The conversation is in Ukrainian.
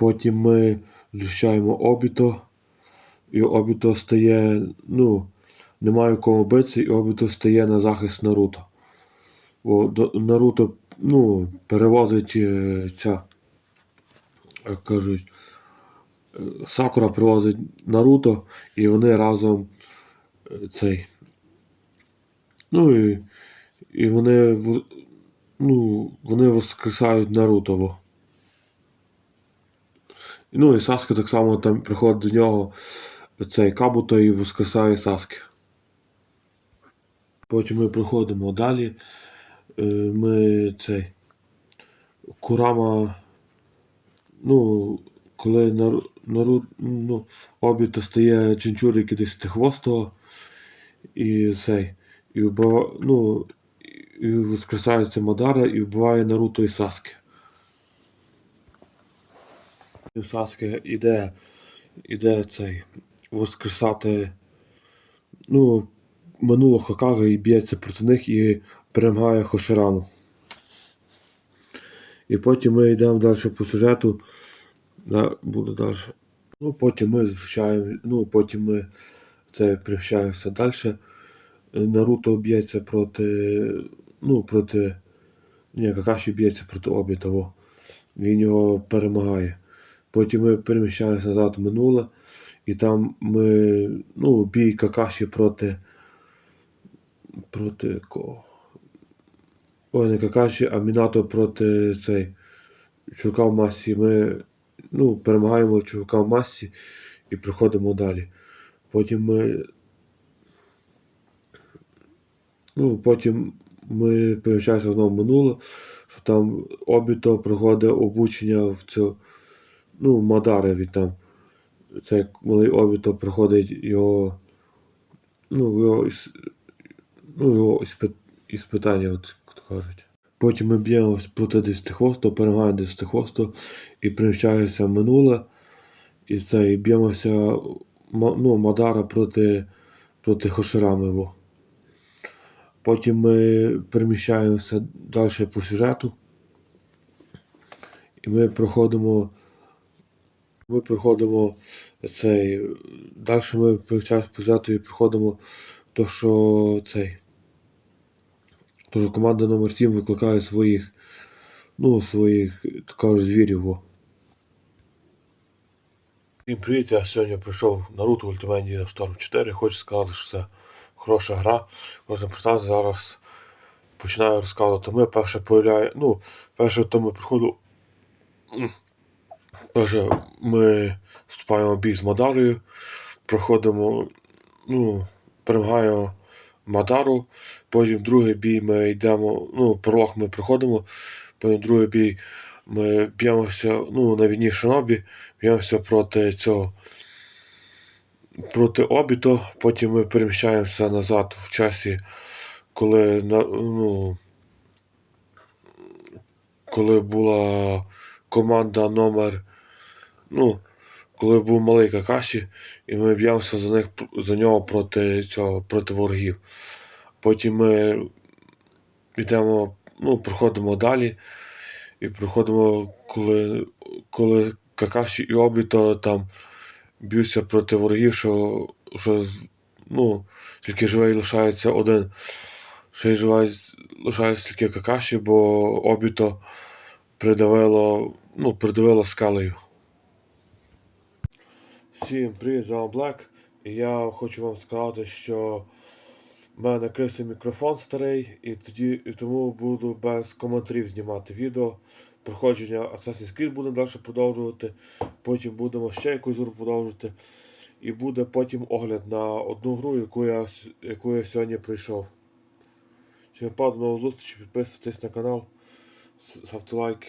Потім ми зустрічаємо Обіто, і Обіто стає, ну, немає кому битися, і Обіто стає на захист Наруто. О, до, Наруто ну, перевозить е, ця, як кажуть, Сакура привозить Наруто, і вони разом е, цей. Ну і, і вони, ну, вони воскресають Наруто. Ну і Саске так само там приходить до нього цей Кабуто і воскресає Саске. Потім ми приходимо далі. Е, Ми цей Курама. Ну, коли Нару, Нару, ну, Обіто стає Чинчурики десь хвостого і цей. І вбива, ну, і воскресається Мадара і вбиває Наруто і Саске. І Саске іде, іде цей воскресати ну, минулого Хокага і б'ється проти них і перемагає Хоширану. І потім ми йдемо далі по сюжету. Да, буде далі. Ну, потім ми зустрічаємо, ну, потім ми це привчаємося далі. Наруто б'ється проти. Ну, проти. Ні, Какаші б'ється проти Обі того. Він його перемагає. Потім ми переміщаємося назад в минуле, і там ми. Ну, бій Какаші проти. Проти кого? Ой, не Какаші, а Мінато проти цей. Чувака в масі. Ми ну, перемагаємо чувака в масі і проходимо далі. Потім ми. Ну, потім ми перевчаємося знову минуле, що там Обіто проходить обучення в цю. Ну, Мадари від там. Це малий Обіто проходить його. Ну, його, ну, його іспит, іспитання, от, як кажуть. Потім ми б'ємось проти десятихвосту, перемагаємо десятихвосту і приміщаємося в минуле. І це, і б'ємося ну, Мадара проти, проти Хоширами. Потім ми переміщаємося далі по сюжету. І ми проходимо. Ми проходимо цей. Далі ми привчаємося по сюжету і проходимо то, що цей. То, що команда номер 7 викликає своїх. Ну, своїх так кажуть, звірів. Всім привіт, я сьогодні прийшов Naruto Ultimate Ninja Storm 4. Хочу сказати, що це хороша гра. Можна починати зараз починаю розказувати. Ми перше появляє. Ну, перше то ми приходу. М, ми вступаємо в бій з Мадарою, проходимо, ну, перемагаємо Мадару, потім другий бій ми йдемо, ну, пролог ми проходимо, потім другий бій ми б'ємося ну, на війні Шинобі, б'ємося проти цього. Проти Обіто, потім ми переміщаємося назад в часі, коли ну, коли була команда номер. Ну, коли був малий Какаші, і ми б'ємося за них за нього проти цього проти ворогів. Потім ми йдемо, ну, проходимо далі. І проходимо, коли, коли Какаші і Обіто там б'ються проти ворогів, що, що ну, тільки живий лишається один. Ще й живий лишається тільки Какаші, бо Обіто придавило, ну, придавило скалею. Всім привіт, з вами Блек. І я хочу вам сказати, що в мене накрився мікрофон старий, і тоді і тому буду без коментарів знімати відео. Проходження Assassin's Creed будемо далі продовжувати. Потім будемо ще якусь гру продовжувати. І буде потім огляд на одну гру, яку я, яку я сьогодні прийшов. Всім до нових зустрічей, підписуйтесь на канал, ставте лайки.